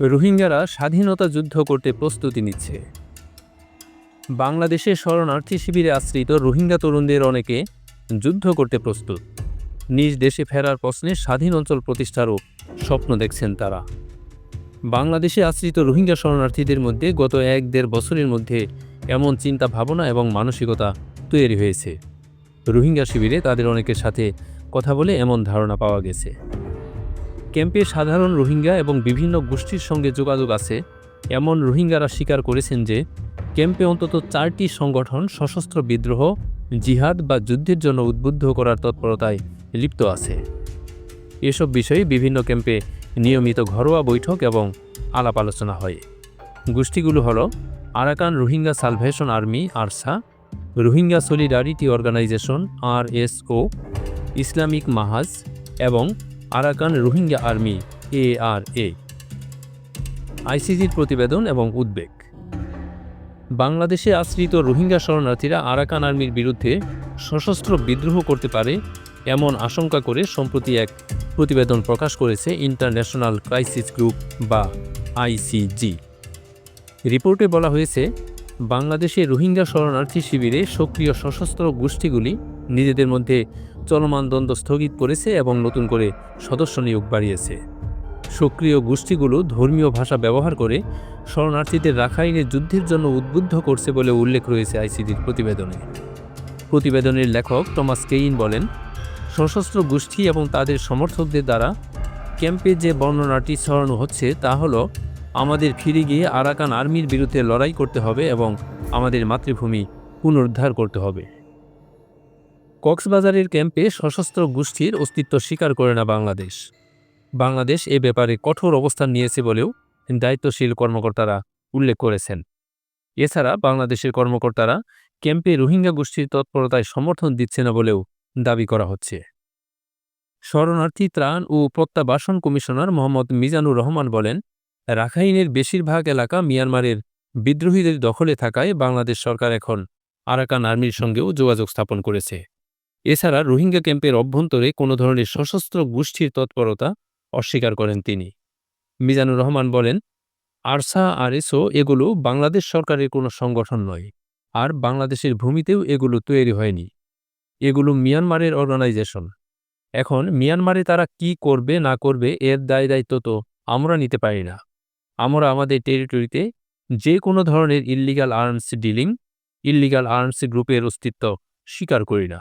রোহিঙ্গারা স্বাধীনতা যুদ্ধ করতে প্রস্তুতি নিচ্ছে। বাংলাদেশে শরণার্থী শিবিরে আশ্রিত রোহিঙ্গা তরুণদের অনেকে যুদ্ধ করতে প্রস্তুত। নিজ দেশে ফেরার প্রশ্নে স্বাধীন অঞ্চল প্রতিষ্ঠারও স্বপ্ন দেখছেন তারা। বাংলাদেশে আশ্রিত রোহিঙ্গা শরণার্থীদের মধ্যে গত এক দেড় বছরের মধ্যে এমন চিন্তা, ভাবনা এবং মানসিকতা তৈরি হয়েছে। রোহিঙ্গা শিবিরে তাদের অনেকের সাথে কথা বলে এমন ধারণা পাওয়া গেছে। ক্যাম্পে সাধারণ রোহিঙ্গা এবং বিভিন্ন গোষ্ঠীর সঙ্গে যোগাযোগ আছে। এমন রোহিঙ্গারা স্বীকার করেছেন যে, ক্যাম্পে অন্তত চারটি সংগঠন সশস্ত্র বিদ্রোহ, জিহাদ বা যুদ্ধের জন্য উদ্বুদ্ধ করার তৎপরতায় লিপ্ত আছে। এসব বিষয়ে বিভিন্ন ক্যাম্পে নিয়মিত ঘরোয়া বৈঠক এবং আলাপ আলোচনা হয়। গোষ্ঠীগুলো হলো Arakan Rohingya salvation army, ARSA, Rohingya solidarity organisation আর আরএসও, ইসলামিক মাহাজ এবং Arakan Rohingya army, A R ARA আইসিজির প্রতিবেদন এবং উদ্বেগ। বাংলাদেশে আশ্রিত রোহিঙ্গা শরণার্থীরা আরাকান আর্মির বিরুদ্ধে সশস্ত্র বিদ্রোহ করতে পারে এমন আশঙ্কা করে সম্প্রতি এক প্রতিবেদন প্রকাশ করেছে ইন্টারন্যাশনাল ক্রাইসিস গ্রুপ বা আইসিজি রিপোর্টে বলা হয়েছে, বাংলাদেশে রোহিঙ্গা শরণার্থী শিবিরে সক্রিয় সশস্ত্র গোষ্ঠীগুলি নিজেদের মধ্যে চলমান দ্বন্দ্ব স্থগিত করেছে এবং নতুন করে সদস্য নিয়োগ বাড়িয়েছে। সক্রিয় গোষ্ঠীগুলো ধর্মীয় ভাষা ব্যবহার করে শরণার্থীদের রাখাইনে যুদ্ধের জন্য উদ্বুদ্ধ করছে বলে উল্লেখ রয়েছে আইসিডির প্রতিবেদনে। প্রতিবেদনের লেখক টমাস কেইন বলেন, সশস্ত্র গোষ্ঠী এবং তাদের সমর্থকদের দ্বারা ক্যাম্পে যে বর্ণনাটি ছড়ানো হচ্ছে তা হল, আমাদের ফিরে গিয়ে আরাকান আর্মির বিরুদ্ধে লড়াই করতে হবে এবং আমাদের মাতৃভূমি পুনরুদ্ধার করতে হবে। কক্সবাজারের ক্যাম্পে সশস্ত্র গোষ্ঠীর অস্তিত্ব স্বীকার করে না বাংলাদেশ। বাংলাদেশ এ ব্যাপারে কঠোর অবস্থান নিয়েছে বলেও দায়িত্বশীল কর্মকর্তারা উল্লেখ করেছেন। এছাড়া বাংলাদেশের কর্মকর্তারা ক্যাম্পে রোহিঙ্গা গোষ্ঠীর তৎপরতায় সমর্থন দিচ্ছে না বলেও দাবি করা হচ্ছে। শরণার্থী ত্রাণ ও প্রত্যাবাসন কমিশনার মোহাম্মদ মিজানুর রহমান বলেন, রাখাইনের বেশিরভাগ এলাকা মিয়ানমারের বিদ্রোহীদের দখলে থাকায় বাংলাদেশ সরকার এখন আরাকান আর্মির সঙ্গেও যোগাযোগ স্থাপন করেছে। এছাড়া রোহিঙ্গা ক্যাম্পের অভ্যন্তরে কোনো ধরনের সশস্ত্র গোষ্ঠীর তৎপরতা অস্বীকার করেন তিনি। মিজানুর রহমান বলেন, আরসা আর এসও এগুলো বাংলাদেশ সরকারের কোনো সংগঠন নয়, আর বাংলাদেশের ভূমিতেও এগুলো তৈরি হয়নি। এগুলো মিয়ানমারের অর্গানাইজেশন। এখন মিয়ানমারে তারা কি করবে না করবে এর দায় দায়িত্ব তো আমরা নিতে পারি না। আমরা আমাদের টেরিটরিতে যে কোনো ধরনের illegal arms dealing, illegal arms গ্রুপের অস্তিত্ব স্বীকার করি না।